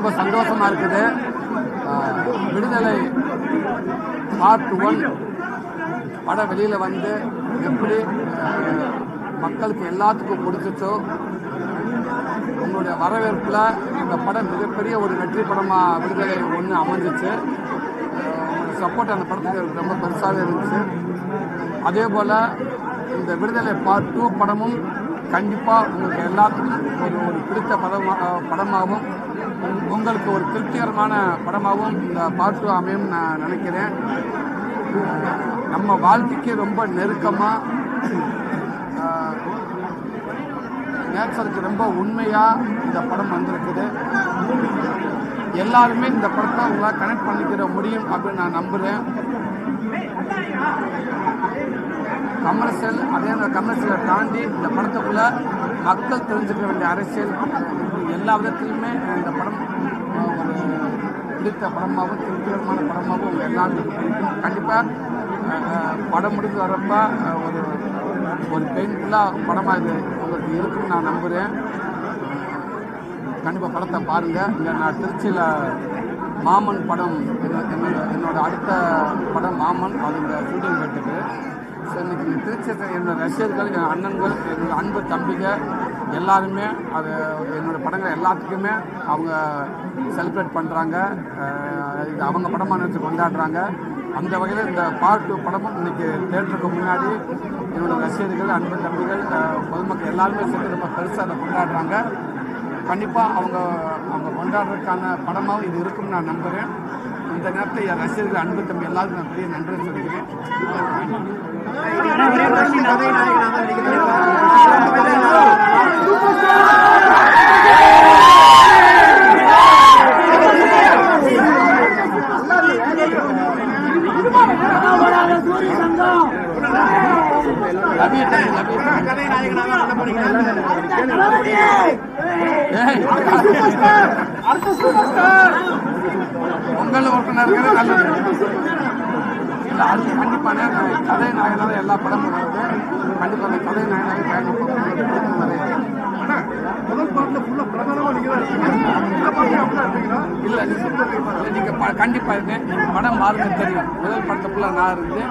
ரொம்ப சந்தோஷமா இருக்குது. விடுதலை பார்ட் ஒன் படம் வெளியில வந்து எப்படி மக்களுக்கு எல்லாத்துக்கும் பிடிச்சிச்சோ உங்களுடைய வரவேற்புல இந்த படம் மிகப்பெரிய ஒரு வெற்றி படமா விடுதலை ஒன்று அமைஞ்சிச்சு. உங்களுடைய சப்போர்ட் அந்த படத்துக்கு ரொம்ப பெருசாகவே இருந்துச்சு. அதே போல் இந்த விடுதலை பார்ட் டூ படமும் கண்டிப்பாக உங்களுக்கு எல்லாத்துக்கும் ஒரு ஒரு பிடித்த படமா படமாகவும் உங்களுக்கு ஒரு திருப்திகரமான படமாகவும் இந்த பாட்டு அமையும் நான் நினைக்கிறேன். நம்ம வாழ்க்கைக்கு ரொம்ப நெருக்கமாக நேச்சருக்கு ரொம்ப உண்மையாக இந்த படம் வந்திருக்குது. எல்லாருமே இந்த படத்தை உங்களால் கனெக்ட் பண்ணிக்கிற முடியும் அப்படின்னு நான் நம்புகிறேன் கமர்ஷியல் அதே அந்த கமர்ஷியலை தாண்டி இந்த படத்துக்குள்ள மக்கள் தெரிஞ்சுக்க வேண்டிய அரசியல் எல்லா விதத்திலுமே இந்த படம் ஒரு பிடித்த படமாகவும் திருப்திகரமான படமாகவும் உங்கள் எல்லாருக்கும் பிடிக்கும் கண்டிப்பாக படம் முடிஞ்சு வரப்ப ஒரு ஒரு பெயின்ஃபுல்லாக படமாக இது உங்களுக்கு இருக்குன்னு நான் நம்புகிறேன் கண்டிப்பாக படத்தை பாருங்கள் இங்கே நான் திருச்சியில் மாமன் படம் என்ன- என்னோட என்னோட அடுத்த படம் மாமன் அது இந்த ஷூட்டிங் போயிட்டுருக்கு திருச்சி என்னோட ரசிகர்கள் என் அண்ணன்கள் என்னோட அன்பு தம்பிகள் எல்லாருமே அது என்னோட படங்கள் எல்லாத்துக்குமே அவங்க செலிப்ரேட் பண்ணுறாங்க இது அவங்க படமாக நினச்சி கொண்டாடுறாங்க. அந்த வகையில் இந்த பார்ட் டூ படமும் இன்னைக்கு தேட்டருக்கு முன்னாடி என்னோட ரசிகர்கள் அன்பு தம்பிகள் பொதுமக்கள் எல்லாருமே சேர்ந்து ரொம்ப பெருசாக அதை கொண்டாடுறாங்க. கண்டிப்பாக அவங்க அவங்க கொண்டாடுறதுக்கான படமாகவும் இது இருக்கும்னு நான் நம்புகிறேன் இந்த நேரத்தில் என் ரசிகர்கள் அன்பு தம்பி எல்லாருக்கும் நான் பெரிய நன்றி சொல்லிக்கிறேன். உங்கள் தம்பி ஒருத்தர் நல்லது இல்லை அது கண்டிப்பாக கதை நாயகனாக எல்லா படமும் வருது. கண்டிப்பாக அந்த கதை நாயகனாக பயணிப்போம் முதல் பாட்டில் ஃபுல்லாக பிரபலமாக கண்டிப்பாக படம் பாருங்க தெரியும். முதல் படத்துக்குள்ள நான் இருந்து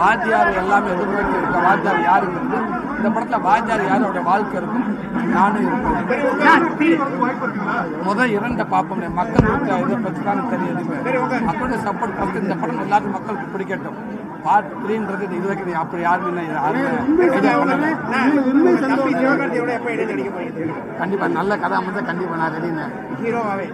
வாத்தியார் எல்லாமே எதிர்பார்த்து இருக்க வாத்தியார் யாருங்கிறது இந்த படத்தில் வாத்தியார் யாரோட வாழ்க்கை இருக்கும்? நானும் இருப்பேன். முதல் இரண்ட பார்ப்போம் மக்களுக்கு இதை பற்றி தான் தெரியுது மக்களுடைய சப்போர்ட் பார்த்து இந்த படம் எல்லாருக்கும் மக்களுக்கு பிடிக்கட்டும். பார்ட் த்ரீன்றது இது வரைக்கும் அப்படி யாருமே கண்டிப்பா நல்ல கதை அமைஞ்சா கண்டிப்பா நான் ரெடின்னு ஹீரோவாவே.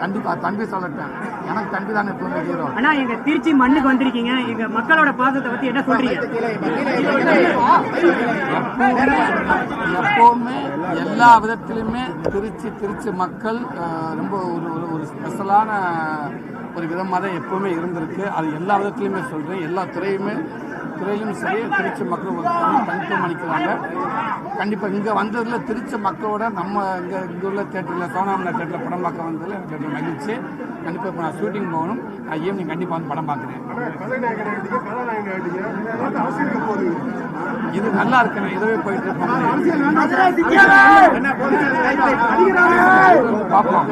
கண்டிப்பா தம்பி சொல்லட்டேன் எனக்கு தம்பி தானே எப்பவுமே ஹீரோ. அண்ணா எங்க திருச்சி மண்ணுக்கு வந்திருக்கீங்க. எங்க மக்களோட பாசத்தை பத்தி என்ன சொல்றீங்க? எப்பவுமே எல்லா விதத்திலுமே திருச்சி திருச்சி மக்கள் ரொம்ப ஒரு ஒரு ஸ்பெஷலான ஒரு விதமாக தான் எப்பவுமே இருந்திருக்கு. அது எல்லா விதத்திலுமே சொல்கிறேன் எல்லா துறையுமே துறையிலும் சரி திருச்சி மக்கள் ஒரு தனி தனித்துவம் அளிக்கிறாங்க. கண்டிப்பாக இங்கே வந்ததில் திருச்சி மக்களோட நம்ம இங்கே இங்கே உள்ள தேட்டரில் சோனாமலா தேட்டரில் படம் பார்க்க வந்ததில் எனக்கு ரொம்ப மகிழ்ச்சி. கண்டிப்பாக இப்போ நான் ஷூட்டிங் போகணும். நான் ஈவினிங் கண்டிப்பாக வந்து படம் பார்க்குறேன். இது நல்லா இருக்கு இதுவே போயிட்டு இருப்பேன் பார்ப்போம்.